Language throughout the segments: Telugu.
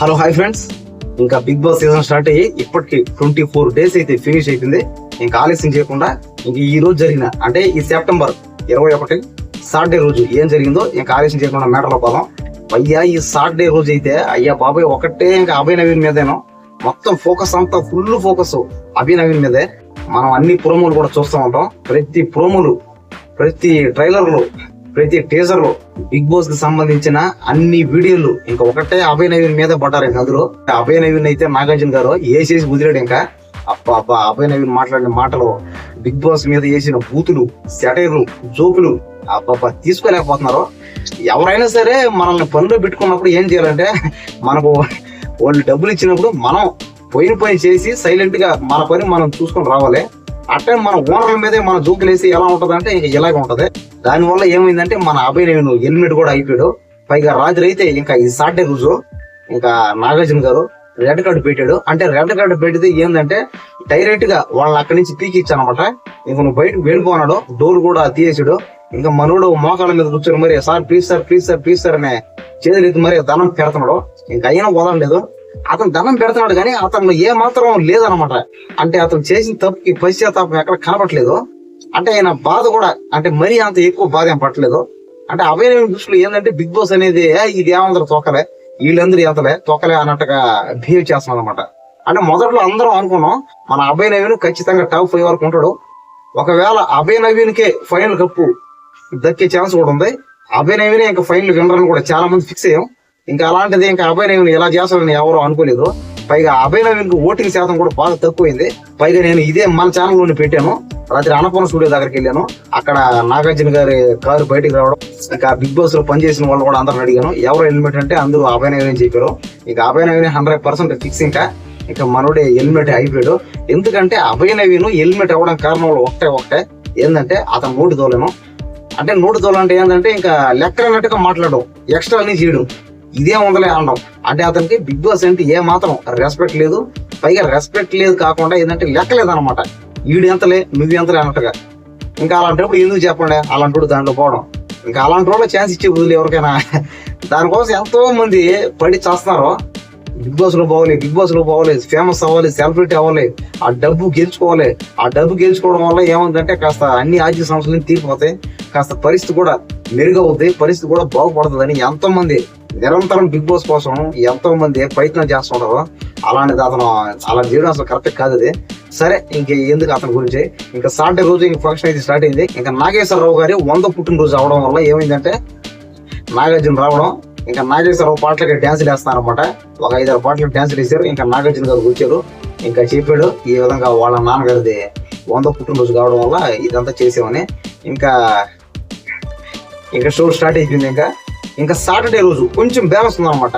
Hello hi friends. ఇంకా బిగ్ బాస్ సీజన్ స్టార్ట్ అయ్యి ఇప్పటికి ట్వంటీ ఫోర్ డేస్ అయితే ఫినిష్ అయిపోయింది. ఇంకా ఆలస్యం చేయకుండా ఇంక ఈ రోజు జరిగిన అంటే ఈ సెప్టెంబర్ ఇరవై ఒకటి సాటర్డే రోజు ఏం జరిగిందో ఇంకా ఆలస్యం చేయకుండా మేడలో పోదాం. అయ్యా ఈ సాటర్డే రోజు అయితే అయ్యా బాబాయ్ ఒకటే ఇంకా అభయ నవీన్ మీదేనో. మొత్తం ఫోకస్ అంతా ఫుల్ ఫోకస్ అభయ నవీన్ మీదే. మనం అన్ని ప్రోమోలు కూడా చూస్తూ ఉంటాం. ప్రతి ప్రోమోలు ప్రతి ట్రైలర్లు ప్రతి టీజర్లో బిగ్ బాస్కి సంబంధించిన అన్ని వీడియోలు ఇంకా ఒకటే అభయ నవీన్ మీద పడ్డారు ఇంకా అందులో. అభయ నవీన్ అయితే నాగార్జున గారు వేసేసి కుదిరాడు ఇంకా. అబ్బా అబ్బా అభయ నవీన్ మాట్లాడిన మాటలు బిగ్ బాస్ మీద వేసిన బూతులు సెటైర్లు జోకులు అబ్బాబ్బా తీసుకోలేకపోతున్నారు. ఎవరైనా సరే మనల్ని పనిలో పెట్టుకున్నప్పుడు ఏం చేయాలంటే మనకు వాళ్ళు డబ్బులు ఇచ్చినప్పుడు మనం పోయిన పని చేసి సైలెంట్గా మన పని మనం చూసుకొని రావాలి. అట్టే మన ఓనర్ల మీదే మన దూకులేసి ఎలా ఉంటది అంటే ఇంకా ఇలాగ ఉంటది. దానివల్ల ఏమైందంటే మన అభయ నేను హెల్మెట్ కూడా అయిపోయాడు పైగా రాత్రి అయితే ఇంకా ఈ సాటర్డే రోజు ఇంకా నాగార్జున గారు రెడ్ కార్డు పెట్టాడు. అంటే రెడ్ కార్డు పెడితే ఏంటంటే డైరెక్ట్గా వాళ్ళని అక్కడి నుంచి పీకి ఇచ్చానమాట ఇంక నువ్వు బయటకు వెళ్ళిపోనాడు డోర్ కూడా తీసేసాడు. ఇంకా మనోడు మోకాళ్ళ మీద కూర్చొని మరి sir please sir please sir please sir అనే చేతులు ఎత్తి మరి ధనం పెడుతున్నాడు. ఇంకా అయినా వదలలేదు. అతను దండం పెడుతున్నాడు కానీ అతను ఏ మాత్రం లేదనమాట అంటే అతను చేసిన తప్పుకి పశ్చాత్తాపం ఎక్కడ కనపట్లేదు అంటే ఆయన బాధ కూడా అంటే మరీ అంత ఎక్కువ బాధ ఏం పట్టలేదు అంటే అభయ దృష్టిలో ఏంటంటే బిగ్ బాస్ అనేది ఇది ఏమందరూ తొక్కలే వీళ్ళందరూ ఎంతలే తొక్కలే అన్నట్టుగా బిహేవ్ చేస్తున్నాం అనమాట అంటే మొదట్లో అందరం అనుకున్నాం మన అభయ నవీన్ ఖచ్చితంగా టాప్ ఫైవ్ వరకు ఉంటాడు. ఒకవేళ అభయ నవీన్కే ఫైనల్ కప్పు దక్కే ఛాన్స్ కూడా ఉంది. అభయ నవీనే ఇంకా ఫైనల్ వినరని కూడా చాలా మంది ఫిక్స్ అయ్యాం. ఇంకా అలాంటిది ఇంకా అభయ నవీన్ ఎలా చేస్తాడని ఎవరు అనుకోలేదు. పైగా అభయ నవీన్ ఓటింగ్ శాతం కూడా బాగా తక్కువైంది. పైగా నేను ఇదే మన ఛానల్లోనే పెట్టాను. రాత్రి అన్నపూర్ణ స్టూడియో దగ్గరికి వెళ్ళాను. అక్కడ నాగార్జున గారి కారు బయటికి రావడం ఇంకా బిగ్ బాస్లో పనిచేసిన వాళ్ళు కూడా అందరిని అడిగాను. ఎవరు హెల్మెట్ అంటే అందరూ అభయ నవీన్ చెప్పారు. ఇక Abhaya Naveen hundred percent fix ఇంకా. ఇక మనోడే హెల్మెట్ అయిపోయాడు. ఎందుకంటే అభయ నవీన్ హెల్మెట్ అవ్వడం కారణం ఒకటే ఒకటే. ఏంటంటే అతను నోటి తోలేను అంటే నోటి తోలంటే ఏంటంటే ఇంకా లెక్కలన్నట్టుగా మాట్లాడడం. ఎక్స్ట్రా అని చేయడం. ఇదే ఉందలే అనడం. అంటే అతనికి బిగ్ బాస్ అంటే ఏ మాత్రం రెస్పెక్ట్ లేదు. పైగా రెస్పెక్ట్ లేదు కాకుండా ఏంటంటే లెక్కలేదు అనమాట వీడు ఎంతలే నువ్వు ఎంతలే అన్నట్టుగా. ఇంకా అలాంటప్పుడు ఎందుకు చెప్పండి? అలాంటి దాంట్లో పోవడం. ఇంకా అలాంటి వాళ్ళ ఛాన్స్ ఇచ్చే బదులు ఎవరికైనా. దానికోసం ఎంతో మంది పడి చేస్తున్నారు. బిగ్ బాస్లో పోవాలి బిగ్ బాస్లో పోవాలి ఫేమస్ అవ్వాలి సెలబ్రిటీ అవ్వాలి ఆ డబ్బు గెలుచుకోవాలి. ఆ డబ్బు గెలుచుకోవడం వల్ల ఏముందంటే కాస్త అన్ని ఆర్థిక సంస్థలు తీరిపోతాయి. కాస్త పరిస్థితి కూడా మెరుగవుద్ది పరిస్థితి కూడా బాగుపడుతుందని ఎంతో మంది నిరంతరం బిగ్ బాస్ కోసం ఎంతో మంది ప్రయత్నం చేస్తుంటారు అలాంటిది అతను అలా చేయడం అసలు కరెక్ట్ కాదు అది. సరే ఇంక ఎందుకు అతని గురించి? ఇంకా సాటర్డే రోజు ఇంక ఫంక్షన్ అయితే స్టార్ట్ అయింది. ఇంకా నాగేశ్వరరావు గారి వంద పుట్టినరోజు అవడం వల్ల ఏమైందంటే నాగార్జున రావడం ఇంకా నాగేశ్వరరావు పాటలకి డ్యాన్స్ వేస్తారనమాట ఒక ఐదారు పాటలకు డ్యాన్స్ వేసారు ఇంకా నాగార్జున గారు కూర్చారు. ఇంకా చెప్పాడు ఈ విధంగా వాళ్ళ నాన్నగారిది వంద పుట్టినరోజు కావడం వల్ల ఇదంతా చేసామని ఇంకా ఇంకా షో స్టార్ట్ అయిపోయింది ఇంకా. ఇంకా సాటర్డే రోజు కొంచెం బ్యాలెన్స్ ఉందన్నమాట.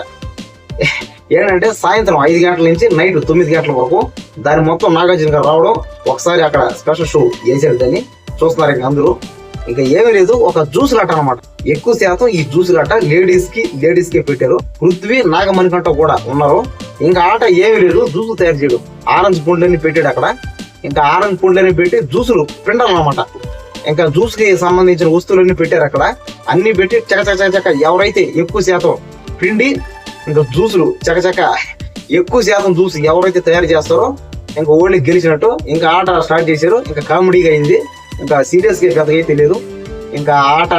ఏంటంటే సాయంత్రం ఐదు గంటల నుంచి నైట్ తొమ్మిది గంటల వరకు దాని మొత్తం నాగార్జున గారు రావడం ఒకసారి అక్కడ స్పెషల్ షో చేసాడు దాన్ని. చూస్తున్నారు ఇంకా అందరూ. ఇంకా ఏమీ లేదు ఒక జ్యూస్ లాట అనమాట ఎక్కువ శాతం ఈ జ్యూస్ లాట లేడీస్కి లేడీస్కి పెట్టారు. పృథ్వీ నాగమణికంట కూడా ఉన్నారు. ఇంకా ఆట ఏమీ లేదు జ్యూసులు తయారు చేయడం. ఆరెంజ్ పుండ్లని పెట్టాడు అక్కడ. ఇంకా ఆరెంజ్ పుండ్లని పెట్టి జ్యూసులు పిండాలన్నమాట. ఇంకా జ్యూస్కి సంబంధించిన వస్తువులన్నీ పెట్టారు అక్కడ. అన్ని పెట్టి చకచక చక ఎవరైతే ఎక్కువ శాతం పిండి ఇంకా జ్యూసులు చకచక ఎక్కువ శాతం జ్యూస్ ఎవరైతే తయారు చేస్తారో ఇంకా ఓన్లీ గెలిచినట్టు ఇంకా ఆట స్టార్ట్ చేశారు. ఇంకా కామెడీగా అయింది. ఇంకా సీరియస్గా పెద్దగా అయితే లేదు ఇంకా ఆట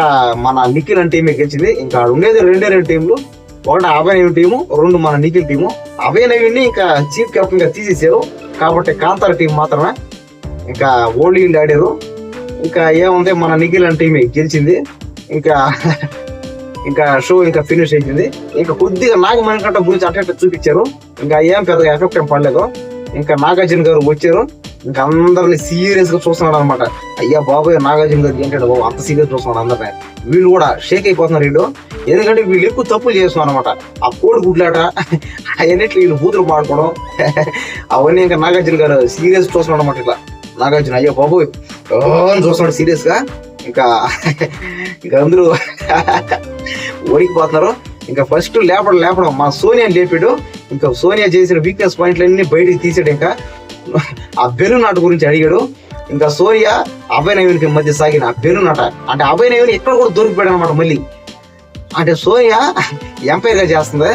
మన నిఖిల్ అనే టీమే గెలిచింది. ఇంకా ఉండేది రెండే రెండు టీంలు ఒకటి అభయ టీము రెండు మన నిఖిల్ టీము అభయ నవీన్ ఇంకా చీఫ్ కెప్టెన్గా తీసేసారు కాబట్టి కాంతార టీం మాత్రమే. ఇంకా ఓల్డ్ వీళ్ళు ఆడారు ఇంకా ఏముంది మన నిఖిల్ అనే టీమే గెలిచింది. ఇంకా ఇంకా షో ఇంకా ఫినిష్ అయింది ఇంకా కొద్దిగా నాగమణికంట గురించి అట్లా చూపించారు. ఇంకా ఏం పెద్దగా ఎఫెక్ట్ ఏం పడలేదు. ఇంకా నాగార్జున గారు వచ్చారు. ఇంకా అందరిని సీరియస్గా చూస్తున్నాడు అనమాట అయ్యా బాబాయ్ నాగార్జున గారు ఏంటంటే బాబు అంత సీరియస్ చూస్తున్నాడు అందరిని. వీళ్ళు కూడా షేక్ అయిపోతున్నారు వీళ్ళు. ఎందుకంటే వీళ్ళు ఎక్కువ తప్పులు చేస్తున్నారు అనమాట ఆ కోడి గుడ్లాట అవన్నిట్లు వీళ్ళు బూతులు పాడుకోవడం అవన్నీ ఇంకా నాగార్జున గారు సీరియస్ చూస్తున్నాడు అనమాట ఇట్లా. నాగార్జున అయ్యో బాబు చూస్తున్నాడు సీరియస్గా ఇంకా ఇంకా అందరూ ఓడికిపోతున్నారు. ఇంకా ఫస్ట్ లేపడం లేపడం మా సోనియా లేపాడు. ఇంకా సోనియా చేసిన వీక్నెస్ పాయింట్లన్నీ బయటికి తీసాడు ఇంకా. ఆ బెలూన్ ఆట గురించి అడిగాడు. ఇంకా సోనియా అభయ నవీన్కి మధ్య సాగిన ఆ బెలూన్ ఆట అంటే అభయ నవీన్ ఎక్కడ కూడా దొరికిపోయాడు అనమాట మళ్ళీ. అంటే సోనియా ఎంపైర్గా చేస్తుంది.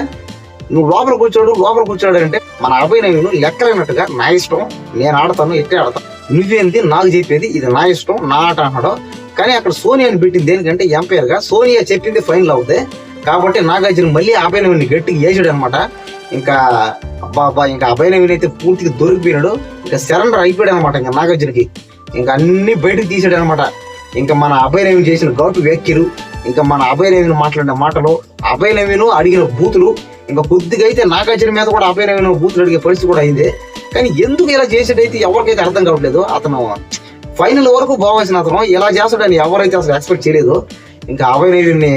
నువ్వు లోపల కూర్చోడు లోపల కూర్చోడు అంటే మన అభయ నవీన్ లెక్కలైనట్టుగా నా ఇష్టం నేను ఆడతాను ఎట్టే ఆడతాను. నువ్వేంది? నాకు చెప్పేది ఇది నా ఇష్టం నా ఆట అన్నాడు కానీ అక్కడ సోనియాని పెట్టింది దేనికంటే ఎంపైర్గా. సోనియా చెప్పింది ఫైనల్ అవుతే. కాబట్టి నాగార్జున మళ్ళీ అభయనవిని గట్టిగా వేసాడు అనమాట. ఇంకా అబ్బాబా ఇంకా అభయనవిని అయితే పూర్తిగా దొరికిపోయినాడు. ఇంకా సరెండర్ అయిపోయాడు అనమాట ఇంకా నాగార్జునకి. ఇంకా అన్ని బయటకు తీసాడు అనమాట. ఇంకా మన అభయనవిని చేసిన గౌటు వ్యాఖ్యలు ఇంకా మన అభయనవిని మాట్లాడిన మాటలు అభయనవిను అడిగిన బూతులు ఇంకా కొద్దిగా అయితే నాగార్జున మీద కూడా అభయనవిని బూతులు అడిగే పరిస్థితి కూడా అయింది. కానీ ఎందుకు ఇలా చేసేటైతే ఎవరికైతే అర్థం కావట్లేదు అతను ఫైనల్ వరకు బాగాల్సిన అతను ఇలా చేస్తాడని ఎవరైతే అసలు ఎక్స్పెక్ట్ చేయలేదు ఇంకా అభయనవిని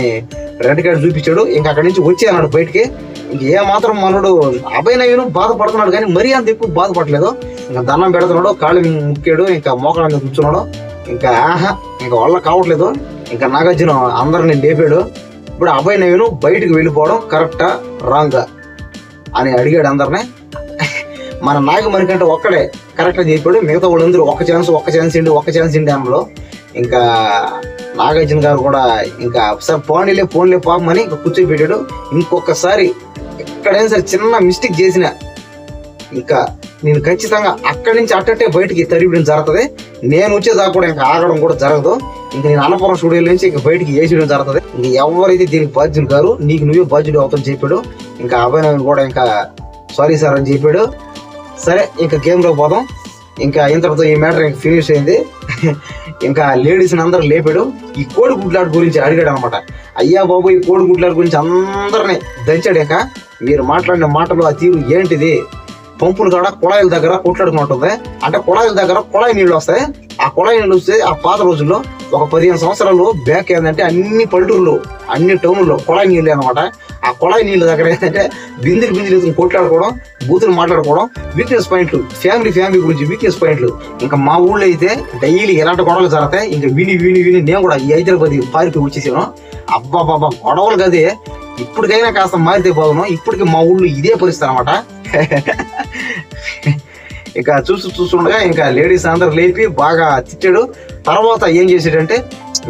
రెడ్ కార్డు చూపించాడు ఇంకా అక్కడి నుంచి వచ్చి అన్నాడు బయటికి. ఇంక ఏ మాత్రం మనోడు అభయనవిను బాధపడుతున్నాడు కానీ మరీ అంత ఎక్కువ బాధపడలేదు. ఇంకా దండం పెడుతున్నాడు కాళ్ళు ముక్కాడు ఇంకా మోకాళ్ళ మీద కూర్చున్నాడు. ఇంకా ఆహా ఇంకా వల్ల కావట్లేదు. ఇంకా నాగార్జున అందరిని లేపాడు. ఇప్పుడు అభయ్ నవీను బయటకు వెళ్ళిపోవడం కరెక్టా రాంగా అని అడిగాడు అందరిని. మన నాగమణి కంటే ఒక్కడే. కరెక్ట్ చెప్పాడు. మిగతా వాళ్ళందరూ ఒక్క ఛాన్స్ ఒక్క ఛాన్స్ ఇండి ఒక్క ఛాన్స్ ఇండి అందులో ఇంకా నాగార్జున గారు కూడా ఇంకా ఒకసారి పోనీలే పోనీలే పాపమని ఇంకా కూర్చోబెట్టాడు. ఇంకొకసారి ఎక్కడైనా సరే చిన్న మిస్టేక్ చేసిన ఇంకా నేను ఖచ్చితంగా అక్కడి నుంచి అట్టట్టే బయటికి తరిపడం జరుగుతుంది. నేను వచ్చేదాకా కూడా ఇంకా ఆగడం కూడా జరగదు. ఇంకా నేను అన్నపురం స్టూడియో నుంచి ఇంకా బయటికి వేసేయడం జరుగుతుంది. ఇంకా ఎవరైతే దీనికి బాధ్యులు గారు నీకు నువ్వే బాధ్యుడు అవుతాని చెప్పాడు. ఇంకా అభయనవన్ కూడా ఇంకా సారీ సార్ అని చెప్పాడు. సరే ఇంకా గేమ్లో పోదాం. ఇంకా ఇంతటితో ఈ మ్యాటర్ ఇంకా ఫినిష్ అయింది. ఇంకా లేడీస్ని అందరూ లేపాడు. ఈ కోడి గుడ్లాట గురించి అడిగాడు అనమాట. అయ్యా బాబు ఈ కోడి గుడ్లాట గురించి అందరిని దంచాడు ఇంకా మీరు మాట్లాడిన మాటలు ఆ తీరు ఏంటిది? పంపులు కాడ కుళాయిల దగ్గర కొట్లాడుకుంటుంది అంటే కుళాయిల దగ్గర కుళాయి నీళ్ళు వస్తాయి. ఆ కుళాయి నీళ్ళు వస్తే ఆ పాత రోజుల్లో ఒక పదిహేను సంవత్సరాలు బ్యాక్ ఏంటంటే అన్ని పల్లెటూరులో అన్ని టౌన్లో కుళాయి నీళ్ళు అనమాట ఆ కుళాయి నీళ్ళ దగ్గర ఏంటంటే బిందులు బిందులు కొట్లాడుకోవడం బూతులు మాట్లాడుకోవడం వీక్నెస్ పాయింట్లు ఫ్యామిలీ ఫ్యామిలీ గురించి వీక్నెస్ పాయింట్లు ఇంకా మా ఊళ్ళో అయితే డైలీ ఎలాంటి గొడవలు జరుగుతాయి. ఇంకా విని విని విని నేను కూడా ఈ హైదరాబాద్ పారికి వచ్చేసాను. అబ్బా గొడవలు కదే. ఇప్పటికైనా కాస్త మారితే బాగున్నాం ఇప్పటికి మా ఊళ్ళో ఇదే పరిస్థితి అనమాట ఇక చూస్తూ చూస్తుండగా ఇంకా లేడీస్ అందరు లేపి బాగా తిట్టాడు. తర్వాత ఏం చేసాడంటే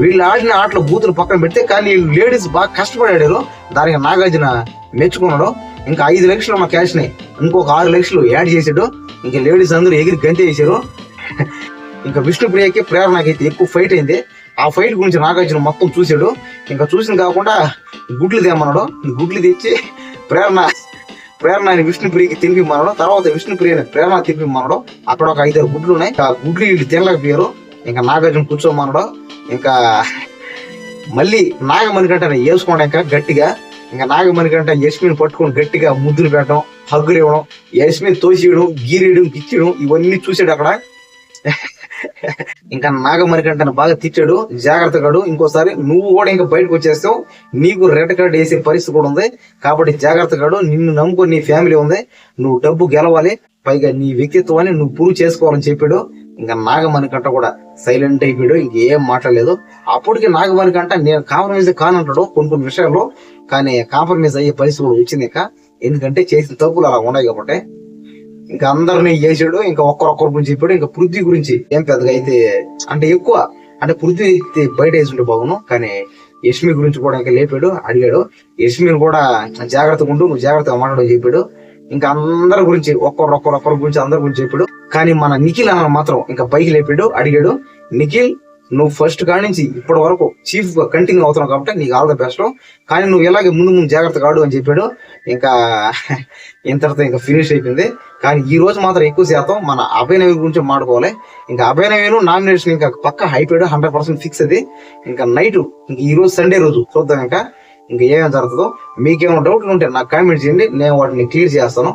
వీళ్ళు ఆడిన ఆటలు బూతులు పక్కన పెడితే కానీ లేడీస్ బాగా కష్టపడాడు దానికి నాగార్జున మెచ్చుకున్నాడు. ఇంకా ఐదు లక్షలు మా క్యాష్ని ఇంకొక ఆరు లక్షలు యాడ్ చేసాడు ఇంకా లేడీస్ అందరూ ఎగిరి గంతే చేశారు ఇంకా విష్ణుప్రియకి ప్రేరణకైతే ఎక్కువ ఫైట్ అయింది. ఆ ఫైట్ గురించి నాగార్జున మొత్తం చూశాడు. ఇంకా చూసిన కాకుండా గుడ్లు తెమ్మన్నాడు గుడ్లు తెచ్చి ప్రేరణ ప్రేరణ ఆయన విష్ణుప్రియకి మనడం తర్వాత విష్ణుప్రియని ప్రేరణ తినిపిమ్మన్నాడు అక్కడ ఒక ఐదారు గుడ్లు ఉన్నాయి ఆ గుడ్లు వీళ్ళు తినలేకపోయారు ఇంకా నాగార్జున కూర్చోమనడం ఇంకా మళ్ళీ నాగమణి కంటే వేసుకోండి ఇంకా గట్టిగా. ఇంకా నాగమణి కంటే యశ్మిని పట్టుకొని గట్టిగా ముద్దులు పెట్టడం హగ్గులు ఇవ్వడం యశ్మిని తోసియడం గీరేయడం గిచ్చడం ఇవన్నీ చూసాడు అక్కడ ఇంకా నాగమణి కంటే బాగా తిట్టాడు జాగ్రత్తగాడు ఇంకోసారి నువ్వు కూడా ఇంకా బయటకు వచ్చేస్తావు. నీకు రెడ్ కార్డ్ వేసే పరిస్థితి కూడా ఉంది. కాబట్టి జాగ్రత్తగాడు నిన్ను నమ్ముకొని నీ ఫ్యామిలీ ఉంది. నువ్వు డబ్బు గెలవాలి. పైగా నీ వ్యక్తిత్వాన్ని నువ్వు ప్రూవ్ చేసుకోవాలని చెప్పాడు. ఇంకా నాగమణి కంట కూడా సైలెంట్ అయిపోయాడు. ఇంకేం మాట్లాడలేదు. అప్పటికి నాగమణి కంట నేను కాంప్రమైజ్ కానంటాడు కొన్ని కొన్ని విషయాల్లో. కానీ కాంప్రమైజ్ అయ్యే పరిస్థితి కూడా వచ్చింది ఇంకా ఎందుకంటే చేసిన తప్పులు అలా ఉన్నాయి కాబట్టి. ఇంకా అందరినీ చేసాడు ఇంకా ఒక్కరొక్కరి గురించి చెప్పాడు ఇంకా పృథ్వీ గురించి ఏం పెద్దగా అయితే అంటే ఎక్కువ అంటే పృథ్వీ అయితే బయట వేసుంటే బాగును కానీ యష్మి గురించి కూడా ఇంకా లేపాడు అడిగాడు. యష్మిని కూడా జాగ్రత్తగా ఉండు నువ్వు జాగ్రత్తగా మాట్లాడు చెప్పాడు. ఇంకా అందరి గురించి ఒక్కరు ఒక్కరు ఒక్కరి గురించి అందరి గురించి చెప్పాడు. కానీ మన నిఖిల్ అన్న మాత్రం ఇంకా పైకి లేపాడు అడిగాడు. నిఖిల్ నువ్వు ఫస్ట్ కాడి నుంచి ఇప్పటి వరకు చీఫ్గా కంటిన్యూ అవుతున్నావు కాబట్టి నీకు ఆల్ ద బెస్ట్ కానీ నువ్వు ఇలాగే ముందు ముందు జాగ్రత్తగా కాడు అని చెప్పాడు. ఇంకా ఇంతటితో ఇంకా ఫినిష్ అయిపోయింది. కానీ ఈ రోజు మాత్రం ఎక్కువ శాతం మన అభయనవి గురించి మాట్లాడుకోవాలి. ఇంకా అభయనవీను నామినేషన్ ఇంకా పక్క హైపోయాడు హండ్రెడ్ పర్సెంట్ ఫిక్స్ అది. ఇంకా నైట్ ఇంకా ఈ రోజు సండే రోజు చూద్దాం ఇంకా. ఇంకా ఏమేమి జరుగుతుందో మీకేమైనా డౌట్లు ఉంటే నాకు కామెంట్ చేయండి నేను వాటిని క్లియర్ చేస్తాను.